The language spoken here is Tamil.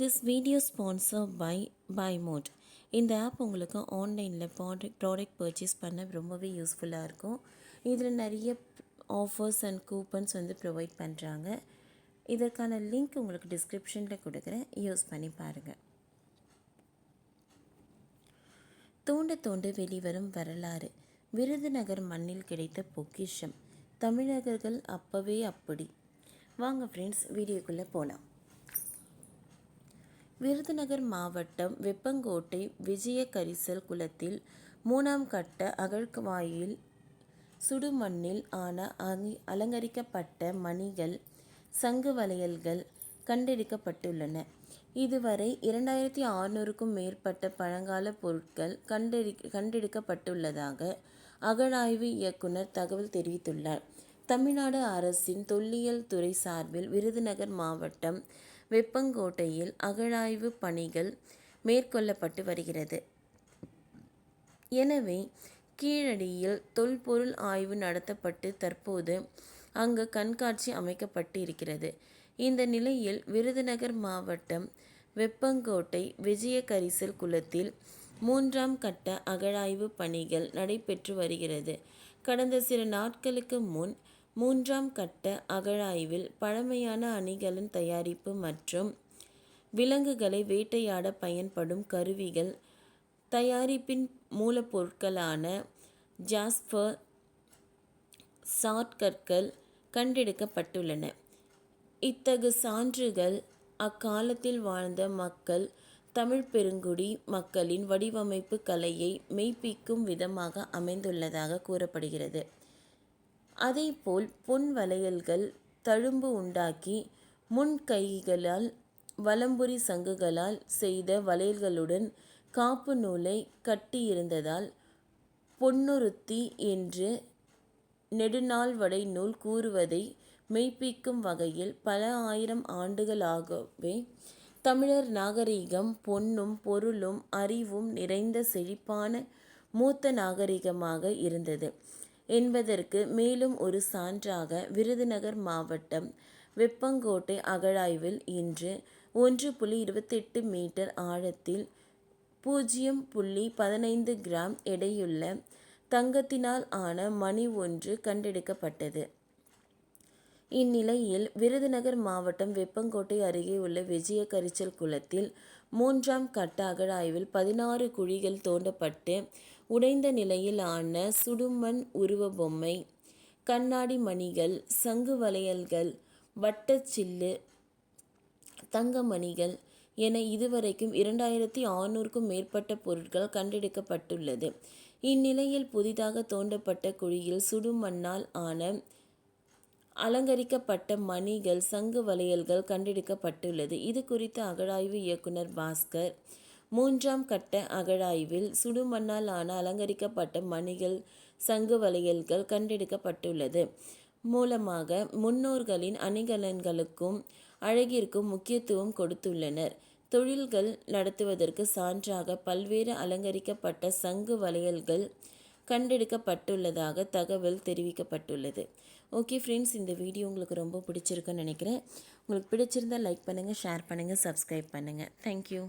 This video sponsor by by mode இந்த ஆப் உங்களுக்கு ஆன்லைனில் ப்ராடக்ட் ப்ராடக்ட் பர்ச்சேஸ் பண்ண ரொம்பவே யூஸ்ஃபுல்லாக இருக்கும். இதில் நிறைய ஆஃபர்ஸ் அண்ட் கூப்பன்ஸ் வந்து ப்ரொவைட் பண்ணுறாங்க இதற்கான லிங்க் உங்களுக்கு டிஸ்கிரிப்ஷனில் கொடுக்குறேன். யூஸ் பண்ணி பாருங்கள் தோண்ட தோண்டு வெளிவரும் வரலாறு. விருதுநகர் மண்ணில் கிடைத்த பொக்கிஷம். தமிழகர்கள் அப்பவே அப்படி. வாங்க ஃப்ரெண்ட்ஸ் வீடியோக்குள்ளே போகலாம் விருதுநகர் மாவட்டம் வெப்பங்கோட்டை விஜய கரிசல் குளத்தில் மூணாம் கட்ட அகழ்வாயில் சுடுமண்ணில் ஆன அங்கி அலங்கரிக்கப்பட்ட மணிகள் சங்கு வளையல்கள் கண்டெடுக்கப்பட்டுள்ளன. இதுவரை இரண்டாயிரத்தி ஆறுநூறுக்கும் மேற்பட்ட பழங்கால பொருட்கள் கண்டெடு கண்டெடுக்கப்பட்டுள்ளதாக அகழாய்வு இயக்குனர் தகவல் தெரிவித்துள்ளார். தமிழ்நாடு அரசின் தொல்லியல் துறை சார்பில் விருதுநகர் மாவட்டம் வெப்பங்கோட்டையில் அகழாய்வு பணிகள் மேற்கொள்ளப்பட்டு வருகிறது. எனவே கீழடியில் தொல்பொருள் ஆய்வு நடத்தப்பட்டு தற்போது அங்கு கண்காட்சி அமைக்கப்பட்டு இருக்கிறது இந்த நிலையில் விருதுநகர் மாவட்டம் வெப்பங்கோட்டை விஜயகரிசல் குளத்தில் மூன்றாம் கட்ட அகழாய்வு பணிகள் நடைபெற்று வருகிறது. கடந்த சில நாட்களுக்கு முன் மூன்றாம் கட்ட அகழாய்வில் பழமையான அணிகளின் தயாரிப்பு மற்றும் விலங்குகளை வேட்டையாட பயன்படும் கருவிகள் தயாரிப்பின் மூலப்பொருட்களான ஜாஸ்பர் சாட்கற்கள் கண்டெடுக்கப்பட்டுள்ளன. இத்தகு சான்றுகள் அக்காலத்தில் வாழ்ந்த மக்கள் தமிழ் பெருங்குடி மக்களின் வடிவமைப்பு கலையை மெய்ப்பிக்கும் விதமாக அமைந்துள்ளதாக கூறப்படுகிறது. அதேபோல் பொன் வளையல்கள் தழும்பு உண்டாக்கி முன் கைகளால் வலம்புரி சங்குகளால் செய்த வளையல்களுடன் காப்பு நூலை கட்டியிருந்ததால் பொன்னுருத்தி என்று நெடுநாள் வடை நூல் கூறுவதை மெய்ப்பிக்கும் வகையில் பல ஆயிரம் ஆண்டுகளாகவே தமிழர் நாகரிகம் பொன்னும் பொருளும் அறிவும் நிறைந்த செழிப்பான மூத்த நாகரிகமாக இருந்தது. என்பதற்கு மேலும் ஒரு சான்றாக விருதுநகர் மாவட்டம் வெப்பங்கோட்டை அகழாய்வில் இன்று ஒன்று புள்ளி இருபத்தெட்டு மீட்டர் ஆழத்தில் பூஜ்ஜியம் புள்ளி பதினைந்து கிராம் எடையுள்ள தங்கத்தினால் ஆன மணி ஒன்று கண்டெடுக்கப்பட்டது. இந்நிலையில் விருதுநகர் மாவட்டம் வெப்பங்கோட்டை அருகே உள்ள விஜய கரிச்சல் குளத்தில் மூன்றாம் கட்ட அகழாய்வில் பதினாறு குழிகள் தோண்டப்பட்டு உடைந்த நிலையிலான சுடுமண் உருவ பொம்மை கண்ணாடி மணிகள் சங்கு வளையல்கள் வட்டச்சில்லு தங்க மணிகள் என இதுவரைக்கும் இரண்டாயிரத்தி ஆறுநூறுக்கும் மேற்பட்ட பொருட்கள் கண்டெடுக்கப்பட்டுள்ளது. இந்நிலையில் புதிதாக தோண்டப்பட்ட குழியில் சுடுமண்ணால் ஆன அலங்கரிக்கப்பட்ட மணிகள் சங்கு வளையல்கள் கண்டெடுக்கப்பட்டுள்ளது. இது குறித்து அகழாய்வு இயக்குனர் பாஸ்கர் மூன்றாம் கட்ட அகழாய்வில் சுடுமண்ணால் ஆன அலங்கரிக்கப்பட்ட மணிகள் சங்கு வளையல்கள் கண்டெடுக்கப்பட்டுள்ளது. மூலமாக முன்னோர்களின் அணிகலன்களுக்கும் அழகிற்கும் முக்கியத்துவம் கொடுத்துள்ளனர். தொழில்கள் நடத்துவதற்கு சான்றாக பல்வேறு அலங்கரிக்கப்பட்ட சங்கு வளையல்கள் கண்டெடுக்கப்பட்டுள்ளதாக தகவல் தெரிவிக்கப்பட்டுள்ளது. ஓகே ஃப்ரெண்ட்ஸ் இந்த வீடியோ உங்களுக்கு ரொம்ப பிடிச்சிருக்குன்னு நினைக்கிறேன். உங்களுக்கு பிடிச்சிருந்தால் லைக் பண்ணுங்கள் ஷேர் பண்ணுங்கள் சப்ஸ்கிரைப் பண்ணுங்கள் தேங்க்யூ